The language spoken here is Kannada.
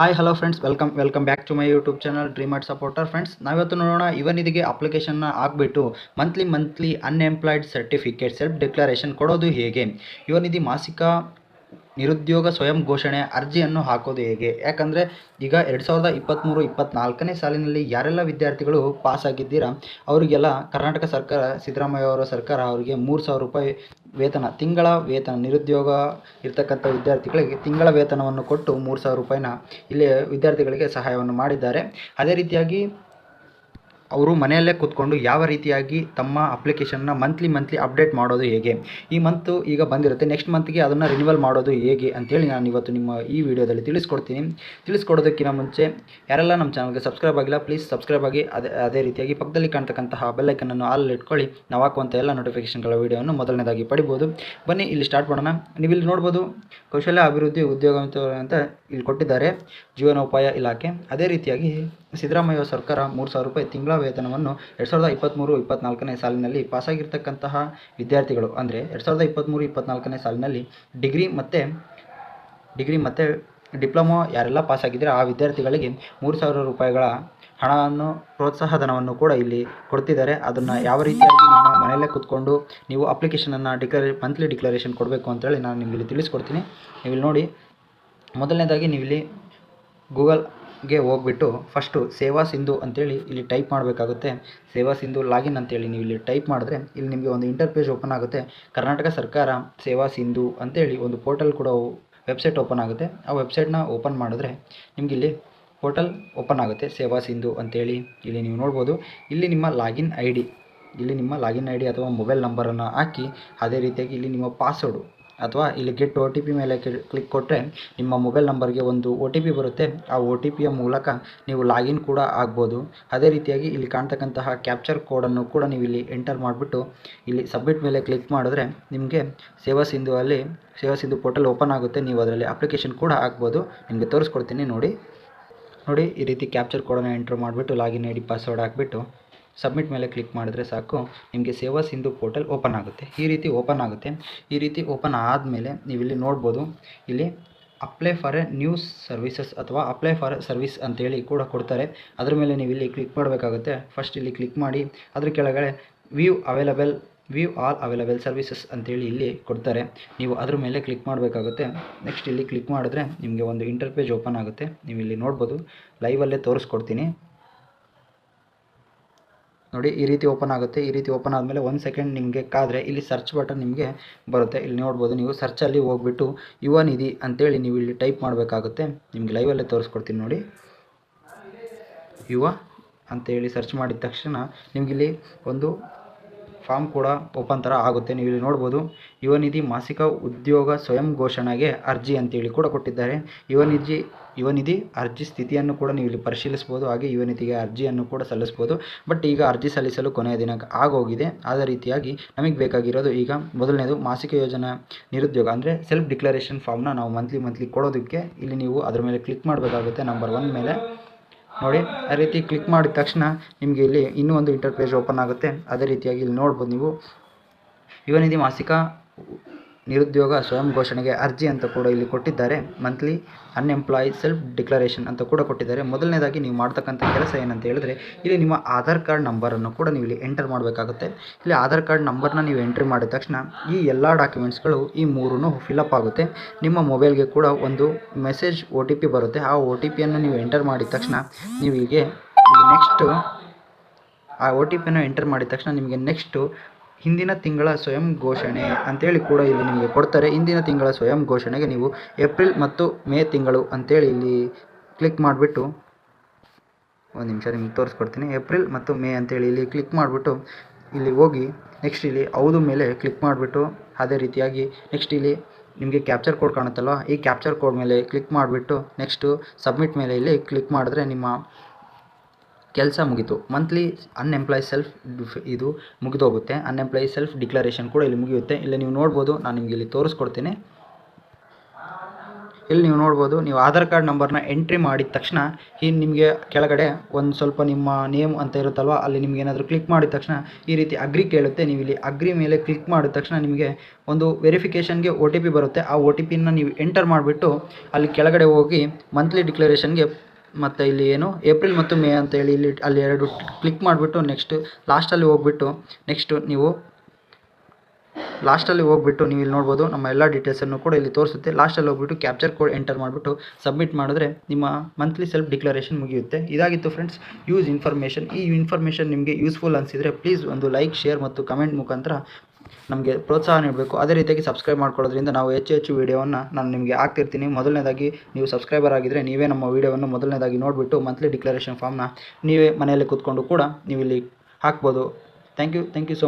Hi hello friends welcome welcome back to my YouTube channel dream art supporter friends ನಾವಿವತ್ತು ನೋಡೋಣ, ಇವನಿದಿಗೆ ಅಪ್ಲಿಕೇಶನ್ನ ಹಾಕ್ಬಿಟ್ಟು monthly monthly unemployed certificate self declaration ಕೊಡೋದು ಹೇಗೆ? ಇವನಿಧಿ ಮಾಸಿಕ ನಿರುದ್ಯೋಗ ಸ್ವಯಂ ಘೋಷಣೆ ಅರ್ಜಿಯನ್ನು ಹಾಕೋದು ಹೇಗೆ? ಯಾಕಂದರೆ ಈಗ ಎರಡು ಸಾವಿರದ ಇಪ್ಪತ್ತ್ಮೂರು ಇಪ್ಪತ್ತ್ನಾಲ್ಕನೇ ಸಾಲಿನಲ್ಲಿ ಯಾರೆಲ್ಲ ವಿದ್ಯಾರ್ಥಿಗಳು ಪಾಸ್ ಆಗಿದ್ದೀರಾ, ಅವರಿಗೆಲ್ಲ ಕರ್ನಾಟಕ ಸರ್ಕಾರ, ಸಿದ್ದರಾಮಯ್ಯ ಅವರ ಸರ್ಕಾರ ಅವರಿಗೆ ಮೂರು ಸಾವಿರ ರೂಪಾಯಿ ವೇತನ, ತಿಂಗಳ ವೇತನ, ನಿರುದ್ಯೋಗ ಇರತಕ್ಕಂಥ ವಿದ್ಯಾರ್ಥಿಗಳಿಗೆ ತಿಂಗಳ ವೇತನವನ್ನು ಕೊಟ್ಟು ಮೂರು ಸಾವಿರ ರೂಪಾಯಿನ ಇಲ್ಲಿ ವಿದ್ಯಾರ್ಥಿಗಳಿಗೆ ಸಹಾಯವನ್ನು ಮಾಡಿದ್ದಾರೆ. ಅದೇ ರೀತಿಯಾಗಿ ಅವರು ಮನೆಯಲ್ಲೇ ಕೂತ್ಕೊಂಡು ಯಾವ ರೀತಿಯಾಗಿ ತಮ್ಮ ಅಪ್ಲಿಕೇಶನ್ನ ಮಂತ್ಲಿ ಮಂತ್ಲಿ ಅಪ್ಡೇಟ್ ಮಾಡೋದು ಹೇಗೆ? ಈ ಮಂತು ಈಗ ಬಂದಿರುತ್ತೆ. ನೆಕ್ಸ್ಟ್ ಮಂತ್ಗೆ ಅದನ್ನು ರಿನಿವಲ್ ಮಾಡೋದು ಹೇಗೆ ಅಂತೇಳಿ ನಾನು ಇವತ್ತು ನಿಮ್ಮ ಈ ವಿಡಿಯೋದಲ್ಲಿ ತಿಳಿಸ್ಕೊಡ್ತೀನಿ. ತಿಳಿಸ್ಕೊಡೋದಕ್ಕಿಂತ ಮುಂಚೆ ಯಾರೆಲ್ಲ ನಮ್ಮ ಚಾನಲ್ಗೆ ಸಬ್ಸ್ಕ್ರೈಬ್ ಆಗಿಲ್ಲ ಪ್ಲೀಸ್ ಸಬ್ಸ್ಕ್ರೈಬ್ ಆಗಿ, ಅದೇ ಅದೇ ರೀತಿಯಾಗಿ ಪಕ್ಕದಲ್ಲಿ ಕಾಣ್ತಕ್ಕಂತಹ ಬೆಲ್ಲೈಕನನ್ನು ಆಲ್ ಇಟ್ಕೊಳ್ಳಿ. ನಾವು ಹಾಕುವಂಥ ಎಲ್ಲ ನೋಟಿಫಿಕೇಷನ್ಗಳ ವಿಡಿಯೋವನ್ನು ಮೊದಲನೇದಾಗಿ ಪಡಿಬೋದು. ಬನ್ನಿ, ಇಲ್ಲಿ ಸ್ಟಾರ್ಟ್ ಮಾಡೋಣ. ನೀವು ಇಲ್ಲಿ ನೋಡ್ಬೋದು ಕೌಶಲ್ಯ ಅಭಿವೃದ್ಧಿ ಉದ್ಯೋಗ ಅಂತ ಇಲ್ಲಿ ಕೊಟ್ಟಿದ್ದಾರೆ. ಜೀವನೋಪಾಯ ಇಲಾಖೆ. ಅದೇ ರೀತಿಯಾಗಿ ಸಿದ್ದರಾಮಯ್ಯ ಸರ್ಕಾರ ಮೂರು ಸಾವಿರ ರೂಪಾಯಿ ತಿಂಗಳ ವೇತನವನ್ನು ಎರಡು ಸಾವಿರದ ಇಪ್ಪತ್ತ್ಮೂರು ಇಪ್ಪತ್ತ್ನಾಲ್ಕನೇ ಸಾಲಿನಲ್ಲಿ ಪಾಸಾಗಿರ್ತಕ್ಕಂತಹ ವಿದ್ಯಾರ್ಥಿಗಳು, ಅಂದರೆ ಎರಡು ಸಾವಿರದ ಇಪ್ಪತ್ತ್ಮೂರು ಇಪ್ಪತ್ತ್ನಾಲ್ಕನೇ ಸಾಲಿನಲ್ಲಿ ಡಿಗ್ರಿ ಮತ್ತು ಡಿಗ್ರಿ ಮತ್ತು ಡಿಪ್ಲೊಮೊ ಯಾರೆಲ್ಲ ಪಾಸಾಗಿದ್ದರೆ, ಆ ವಿದ್ಯಾರ್ಥಿಗಳಿಗೆ ಮೂರು ಸಾವಿರ ರೂಪಾಯಿಗಳ ಹಣವನ್ನು ಪ್ರೋತ್ಸಾಹ ಧನವನ್ನು ಕೂಡ ಇಲ್ಲಿ ಕೊಡ್ತಿದ್ದಾರೆ. ಅದನ್ನು ಯಾವ ರೀತಿಯಾಗಿ ನಿಮ್ಮ ಮನೆಯಲ್ಲೇ ಕೂತ್ಕೊಂಡು ನೀವು ಅಪ್ಲಿಕೇಶನನ್ನು ಡಿಕ್ಲರೇ ಮಂತ್ಲಿ ಡಿಕ್ಲರೇಷನ್ ಕೊಡಬೇಕು ಅಂತೇಳಿ ನಾನು ನಿಮಗೆ ಇಲ್ಲಿ ತಿಳಿಸ್ಕೊಡ್ತೀನಿ. ನೀವು ಇಲ್ಲಿ ನೋಡಿ, ಮೊದಲನೇದಾಗಿ ನೀವಿಲ್ಲಿ ಇಲ್ಲಿ ಗೂಗಲ್ಗೆ ಹೋಗ್ಬಿಟ್ಟು ಫಸ್ಟು ಸೇವಾ ಸಿಂಧು ಅಂತೇಳಿ ಇಲ್ಲಿ ಟೈಪ್ ಮಾಡಬೇಕಾಗುತ್ತೆ. ಸೇವಾ ಸಿಂಧು ಲಾಗಿನ್ ಅಂತೇಳಿ ನೀವು ಇಲ್ಲಿ ಟೈಪ್ ಮಾಡಿದ್ರೆ ಇಲ್ಲಿ ನಿಮಗೆ ಒಂದು ಇಂಟರ್ ಪೇಜ್ ಓಪನ್ ಆಗುತ್ತೆ. ಕರ್ನಾಟಕ ಸರ್ಕಾರ ಸೇವಾ ಸಿಂಧು ಅಂತೇಳಿ ಒಂದು ಪೋರ್ಟಲ್ ಕೂಡ ವೆಬ್ಸೈಟ್ ಓಪನ್ ಆಗುತ್ತೆ. ಆ ವೆಬ್ಸೈಟ್ನ ಓಪನ್ ಮಾಡಿದ್ರೆ ನಿಮಗೆ ಇಲ್ಲಿ ಪೋರ್ಟಲ್ ಓಪನ್ ಆಗುತ್ತೆ ಸೇವಾ ಸಿಂಧು ಅಂತೇಳಿ ಇಲ್ಲಿ ನೀವು ನೋಡ್ಬೋದು. ಇಲ್ಲಿ ನಿಮ್ಮ ಲಾಗಿನ್ ಐ ಇಲ್ಲಿ ನಿಮ್ಮ ಲಾಗಿನ್ ಐ ಅಥವಾ ಮೊಬೈಲ್ ನಂಬರನ್ನು ಹಾಕಿ ಅದೇ ರೀತಿಯಾಗಿ ಇಲ್ಲಿ ನಿಮ್ಮ ಪಾಸ್ವರ್ಡು ಅಥವಾ ಇಲ್ಲಿ ಗೆಟ್ ಒ ಟಿ ಪಿ ಮೇಲೆ ಕ್ಲಿಕ್ ಕೊಟ್ಟರೆ ನಿಮ್ಮ ಮೊಬೈಲ್ ನಂಬರ್ಗೆ ಒಂದು ಒ ಟಿ ಪಿ ಬರುತ್ತೆ. ಆ ಒ ಟಿ ಪಿಯ ಮೂಲಕ ನೀವು ಲಾಗಿನ್ ಕೂಡ ಆಗ್ಬೋದು. ಅದೇ ರೀತಿಯಾಗಿ ಇಲ್ಲಿ ಕಾಣ್ತಕ್ಕಂತಹ ಕ್ಯಾಪ್ಚರ್ ಕೋಡನ್ನು ಕೂಡ ನೀವು ಇಲ್ಲಿ ಎಂಟರ್ ಮಾಡಿಬಿಟ್ಟು ಇಲ್ಲಿ ಸಬ್ಮಿಟ್ ಮೇಲೆ ಕ್ಲಿಕ್ ಮಾಡಿದ್ರೆ ನಿಮಗೆ ಸೇವಾ ಸಿಂಧು ಅಲ್ಲಿ, ಸೇವಾ ಸಿಂಧು ಪೋರ್ಟಲ್ ಓಪನ್ ಆಗುತ್ತೆ. ನೀವು ಅದರಲ್ಲಿ ಅಪ್ಲಿಕೇಶನ್ ಕೂಡ ಹಾಕ್ಬೋದು. ನಿಮಗೆ ತೋರಿಸ್ಕೊಡ್ತೀನಿ ನೋಡಿ. ನೋಡಿ ಈ ರೀತಿ ಕ್ಯಾಪ್ಚರ್ ಕೋಡನ್ನು ಎಂಟ್ರ್ ಮಾಡಿಬಿಟ್ಟು ಲಾಗಿನ್ ಐ ಡಿ ಪಾಸ್ವರ್ಡ್ ಹಾಕಿಬಿಟ್ಟು ಸಬ್ಮಿಟ್ ಮೇಲೆ ಕ್ಲಿಕ್ ಮಾಡಿದ್ರೆ ಸಾಕು. ನಿಮಗೆ ಸೇವಾ ಸಿಂಧು ಪೋರ್ಟಲ್ ಓಪನ್ ಆಗುತ್ತೆ. ಈ ರೀತಿ ಓಪನ್ ಆಗುತ್ತೆ. ಈ ರೀತಿ ಓಪನ್ ಆದಮೇಲೆ ನೀವು ಇಲ್ಲಿ ನೋಡ್ಬೋದು. ಇಲ್ಲಿ apply for a news services ಅಥವಾ ಅಪ್ಲೈ ಫಾರ್ ಸರ್ವಿಸ್ ಅಂತೇಳಿ ಕೂಡ ಕೊಡ್ತಾರೆ. ಅದ್ರ ಮೇಲೆ ನೀವು ಇಲ್ಲಿ ಕ್ಲಿಕ್ ಮಾಡಬೇಕಾಗುತ್ತೆ. ಫಸ್ಟ್ ಇಲ್ಲಿ ಕ್ಲಿಕ್ ಮಾಡಿ. ಅದ್ರ ಕೆಳಗಡೆ view available view all available services ಅಂತೇಳಿ ಇಲ್ಲಿ ಕೊಡ್ತಾರೆ. ನೀವು ಅದ್ರ ಮೇಲೆ ಕ್ಲಿಕ್ ಮಾಡಬೇಕಾಗುತ್ತೆ. ನೆಕ್ಸ್ಟ್ ಇಲ್ಲಿ ಕ್ಲಿಕ್ ಮಾಡಿದ್ರೆ ನಿಮಗೆ ಒಂದು ಇಂಟರ್ ಪೇಜ್ ಓಪನ್ ಆಗುತ್ತೆ. ನೀವು ಇಲ್ಲಿ ನೋಡ್ಬೋದು. ಲೈವಲ್ಲೇ ತೋರಿಸ್ಕೊಡ್ತೀನಿ. ನೋಡಿ, ಈ ರೀತಿ ಓಪನ್ ಆಗುತ್ತೆ. ಈ ರೀತಿ ಓಪನ್ ಆದಮೇಲೆ ಒಂದು ಸೆಕೆಂಡ್ ನಿಮಗೆ ಕಾದರೆ ಇಲ್ಲಿ ಸರ್ಚ್ ಬಟನ್ ನಿಮಗೆ ಬರುತ್ತೆ. ಇಲ್ಲಿ ನೋಡ್ಬೋದು, ನೀವು ಸರ್ಚಲ್ಲಿ ಹೋಗ್ಬಿಟ್ಟು ಯುವ ನಿಧಿ ಅಂತೇಳಿ ನೀವು ಇಲ್ಲಿ ಟೈಪ್ ಮಾಡಬೇಕಾಗುತ್ತೆ. ನಿಮಗೆ ಲೈವಲ್ಲೇ ತೋರಿಸ್ಕೊಡ್ತೀನಿ ನೋಡಿ. ಯುವ ಅಂತೇಳಿ ಸರ್ಚ್ ಮಾಡಿದ ತಕ್ಷಣ ನಿಮಗಿಲ್ಲಿ ಒಂದು ಫಾರ್ಮ್ ಕೂಡ ಓಪನ್ ಥರ ಆಗುತ್ತೆ. ನೀವು ಇಲ್ಲಿ ನೋಡ್ಬೋದು ಯುವನಿಧಿ ಮಾಸಿಕ ಉದ್ಯೋಗ ಸ್ವಯಂ ಘೋಷಣೆಗೆ ಅರ್ಜಿ ಅಂತೇಳಿ ಕೂಡ ಕೊಟ್ಟಿದ್ದಾರೆ. ಯುವನಿಧಿ ಯುವನಿಧಿ ಯುವ ನಿಧಿ ಅರ್ಜಿ ಸ್ಥಿತಿಯನ್ನು ಕೂಡ ನೀವು ಇಲ್ಲಿ ಪರಿಶೀಲಿಸ್ಬೋದು ಹಾಗೆ ಯುವ ನಿಧಿಗೆ ಅರ್ಜಿಯನ್ನು ಕೂಡ ಸಲ್ಲಿಸ್ಬೋದು ಬಟ್ ಈಗ ಅರ್ಜಿ ಸಲ್ಲಿಸಲು ಕೊನೆಯ ದಿನಾಂಕ ಆಗೋಗಿದೆ. ಆದ ರೀತಿಯಾಗಿ ನಮಗೆ ಬೇಕಾಗಿರೋದು ಈಗ ಮೊದಲನೇದು ಮಾಸಿಕ ಯೋಜನಾ ನಿರುದ್ಯೋಗ, ಅಂದರೆ ಸೆಲ್ಫ್ ಡಿಕ್ಲರೇಷನ್ ಫಾರ್ಮ್ನ ನಾವು ಮಂತ್ಲಿ ಮಂತ್ಲಿ ಕೊಡೋದಕ್ಕೆ ಇಲ್ಲಿ ನೀವು ಅದರ ಮೇಲೆ ಕ್ಲಿಕ್ ಮಾಡಬೇಕಾಗುತ್ತೆ ನಂಬರ್ ಒನ್ ಮೇಲೆ. ನೋಡಿ, ಆ ರೀತಿ ಕ್ಲಿಕ್ ಮಾಡಿದ ತಕ್ಷಣ ನಿಮಗೆ ಇಲ್ಲಿ ಇನ್ನೂ ಒಂದು ಇಂಟರ್ಪ್ರೇಜ್ ಓಪನ್ ಆಗುತ್ತೆ. ಅದೇ ರೀತಿಯಾಗಿ ಇಲ್ಲಿ ನೋಡ್ಬೋದು ನೀವು. ಯುವ ನಿಧಿ ಮಾಸಿಕ ನಿರುದ್ಯೋಗ ಸ್ವಯಂ ಘೋಷಣೆಗೆ ಅರ್ಜಿ ಅಂತ ಕೂಡ ಇಲ್ಲಿ ಕೊಟ್ಟಿದ್ದಾರೆ. ಮಂತ್ಲಿ ಅನ್ಎಂಪ್ಲಾಯ್ ಸೆಲ್ಫ್ ಡಿಕ್ಲರೇಷನ್ ಅಂತ ಕೂಡ ಕೊಟ್ಟಿದ್ದಾರೆ. ಮೊದಲನೇದಾಗಿ ನೀವು ಮಾಡ್ತಕ್ಕಂಥ ಕೆಲಸ ಏನಂತ ಹೇಳಿದ್ರೆ, ಇಲ್ಲಿ ನಿಮ್ಮ ಆಧಾರ್ ಕಾರ್ಡ್ ನಂಬರನ್ನು ಕೂಡ ನೀವು ಇಲ್ಲಿ ಎಂಟರ್ ಮಾಡಬೇಕಾಗುತ್ತೆ. ಇಲ್ಲಿ ಆಧಾರ್ ಕಾರ್ಡ್ ನಂಬರ್ನ ನೀವು ಎಂಟ್ರಿ ಮಾಡಿದ ತಕ್ಷಣ ಈ ಎಲ್ಲ ಡಾಕ್ಯುಮೆಂಟ್ಸ್ಗಳು ಈ ಮೂರೂ ಫಿಲಪ್ ಆಗುತ್ತೆ. ನಿಮ್ಮ ಮೊಬೈಲ್ಗೆ ಕೂಡ ಒಂದು ಮೆಸೇಜ್ ಒ ಟಿ ಪಿ ಬರುತ್ತೆ. ಆ ಒ ಟಿ ಪಿಯನ್ನು ನೀವು ಎಂಟರ್ ಮಾಡಿದ ತಕ್ಷಣ ನೀವು ಹೀಗೆ ನೆಕ್ಸ್ಟು ಆ ಒ ಟಿ ಪಿನ ಎಂಟರ್ ಮಾಡಿದ ತಕ್ಷಣ ನಿಮಗೆ ನೆಕ್ಸ್ಟು ಹಿಂದಿನ ತಿಂಗಳ ಸ್ವಯಂ ಘೋಷಣೆ ಅಂತೇಳಿ ಕೂಡ ಇಲ್ಲಿ ನಿಮಗೆ ಕೊಡ್ತಾರೆ. ಹಿಂದಿನ ತಿಂಗಳ ಸ್ವಯಂ ಘೋಷಣೆಗೆ ನೀವು ಏಪ್ರಿಲ್ ಮತ್ತು ಮೇ ತಿಂಗಳು ಅಂತೇಳಿ ಇಲ್ಲಿ ಕ್ಲಿಕ್ ಮಾಡಿಬಿಟ್ಟು ಒಂದು ನಿಮಿಷ ನಿಮ್ಗೆ ತೋರಿಸ್ಕೊಡ್ತೀನಿ. ಏಪ್ರಿಲ್ ಮತ್ತು ಮೇ ಅಂತೇಳಿ ಇಲ್ಲಿ ಕ್ಲಿಕ್ ಮಾಡಿಬಿಟ್ಟು ಇಲ್ಲಿ ಹೋಗಿ ನೆಕ್ಸ್ಟ್ ಇಲ್ಲಿ ಹೌದು ಮೇಲೆ ಕ್ಲಿಕ್ ಮಾಡಿಬಿಟ್ಟು ಅದೇ ರೀತಿಯಾಗಿ ನೆಕ್ಸ್ಟ್ ಇಲ್ಲಿ ನಿಮಗೆ ಕ್ಯಾಪ್ಚರ್ ಕೋಡ್ ಕಾಣುತ್ತಲ್ವ? ಈ ಕ್ಯಾಪ್ಚರ್ ಕೋಡ್ ಮೇಲೆ ಕ್ಲಿಕ್ ಮಾಡಿಬಿಟ್ಟು ನೆಕ್ಸ್ಟು ಸಬ್ಮಿಟ್ ಮೇಲೆ ಇಲ್ಲಿ ಕ್ಲಿಕ್ ಮಾಡಿದ್ರೆ ನಿಮ್ಮ ಕೆಲಸ ಮುಗೀತು. ಮಂತ್ಲಿ ಅನ್ಎಂಪ್ಲಾಯ್ ಸೆಲ್ಫ್ ಇದು ಮುಗಿದೋಗುತ್ತೆ ಅನ್ಎಂಪ್ಲಾಯ್ ಸೆಲ್ಫ್ ಡಿಕ್ಲರೇಷನ್ ಕೂಡ ಇಲ್ಲಿ ಮುಗಿಯುತ್ತೆ. ಇಲ್ಲಿ ನೀವು ನೋಡ್ಬೋದು, ನಾನು ನಿಮಗೆ ಇಲ್ಲಿ ತೋರಿಸ್ಕೊಡ್ತೀನಿ. ಇಲ್ಲಿ ನೀವು ನೋಡ್ಬೋದು, ನೀವು ಆಧಾರ್ ಕಾರ್ಡ್ ನಂಬರ್ನ ಎಂಟ್ರಿ ಮಾಡಿದ ತಕ್ಷಣ, ಈ ನಿಮಗೆ ಕೆಳಗಡೆ ಒಂದು ಸ್ವಲ್ಪ ನಿಮ್ಮ ನೇಮ್ ಅಂತ ಇರುತ್ತಲ್ವ, ಅಲ್ಲಿ ನಿಮ್ಗೆ ಏನಾದರೂ ಕ್ಲಿಕ್ ಮಾಡಿದ ತಕ್ಷಣ, ಈ ರೀತಿ ಅಗ್ರಿ ಕೇಳುತ್ತೆ. ನೀವು ಇಲ್ಲಿ ಅಗ್ರಿ ಮೇಲೆ ಕ್ಲಿಕ್ ಮಾಡಿದ ತಕ್ಷಣ ನಿಮಗೆ ಒಂದು ವೆರಿಫಿಕೇಷನ್ಗೆ ಒ ಟಿ ಪಿ ಬರುತ್ತೆ. ಆ ಒ ಟಿ ಪಿನ ನೀವು ಎಂಟರ್ ಮಾಡಿಬಿಟ್ಟು, ಅಲ್ಲಿ ಕೆಳಗಡೆ ಹೋಗಿ ಮಂತ್ಲಿ ಡಿಕ್ಲರೇಷನ್ಗೆ ಮತ್ತು ಇಲ್ಲಿ ಏನು ಏಪ್ರಿಲ್ ಮತ್ತು ಮೇ ಅಂತ ಹೇಳಿ ಇಲ್ಲಿ, ಅಲ್ಲಿ ಎರಡು ಕ್ಲಿಕ್ ಮಾಡಿಬಿಟ್ಟು ನೆಕ್ಸ್ಟ್ ಲಾಸ್ಟಲ್ಲಿ ಹೋಗ್ಬಿಟ್ಟು ನೆಕ್ಸ್ಟು ನೀವು ಲಾಸ್ಟಲ್ಲಿ ಹೋಗ್ಬಿಟ್ಟು ನೀವು ಇಲ್ಲಿ ನೋಡ್ಬೋದು, ನಮ್ಮ ಎಲ್ಲ ಡೀಟೇಲ್ಸನ್ನು ಕೂಡ ಇಲ್ಲಿ ತೋರಿಸುತ್ತೆ. ಲಾಸ್ಟಲ್ಲಿ ಹೋಗ್ಬಿಟ್ಟು ಕ್ಯಾಪ್ಚರ್ ಕೋಡ್ ಎಂಟರ್ ಮಾಡಿಬಿಟ್ಟು ಸಬ್ಮಿಟ್ ಮಾಡಿದ್ರೆ ನಿಮ್ಮ ಮಂತ್ಲಿ ಸೆಲ್ಫ್ ಡಿಕ್ಲರೇಷನ್ ಮುಗಿಯುತ್ತೆ. ಇದಾಗಿತ್ತು ಫ್ರೆಂಡ್ಸ್ ಯೂಸ್ ಇನ್ಫಾರ್ಮೇಷನ್ ಈ ಇನ್ಫಾರ್ಮೇಷನ್ ನಿಮಗೆ ಯೂಸ್ಫುಲ್ ಅನಿಸಿದರೆ ಪ್ಲೀಸ್ ಒಂದು ಲೈಕ್ ಶೇರ್ ಮತ್ತು ಕಮೆಂಟ್ ಮುಖಾಂತರ ನಮಗೆ ಪ್ರೋತ್ಸಾಹ ನೀಡಬೇಕು. ಅದೇ ರೀತಿಯಾಗಿ ಸಬ್ಸ್ಕ್ರೈಬ್ ಮಾಡ್ಕೊಳ್ಳೋದ್ರಿಂದ ನಾವು ಹೆಚ್ಚು ಹೆಚ್ಚು ವೀಡಿಯೋವನ್ನು ನಾನು ನಿಮಗೆ ಹಾಕ್ತಿರ್ತೀನಿ. ಮೊದಲನೇದಾಗಿ ನೀವು ಸಬ್ಸ್ಕ್ರೈಬರ್ ಆಗಿದ್ದರೆ ನೀವೇ ನಮ್ಮ ವೀಡಿಯೋವನ್ನು ಮೊದಲನೇದಾಗಿ ನೋಡಿಬಿಟ್ಟು ಮಂತ್ಲಿ ಡಿಕ್ಲರೇಷನ್ ಫಾರ್ಮ್ನ ನೀವೇ ಮನೆಯಲ್ಲಿ ಕೂತ್ಕೊಂಡು ಕೂಡ ನೀವು ಇಲ್ಲಿ ಹಾಕ್ಬೋದು. Thank you thank you so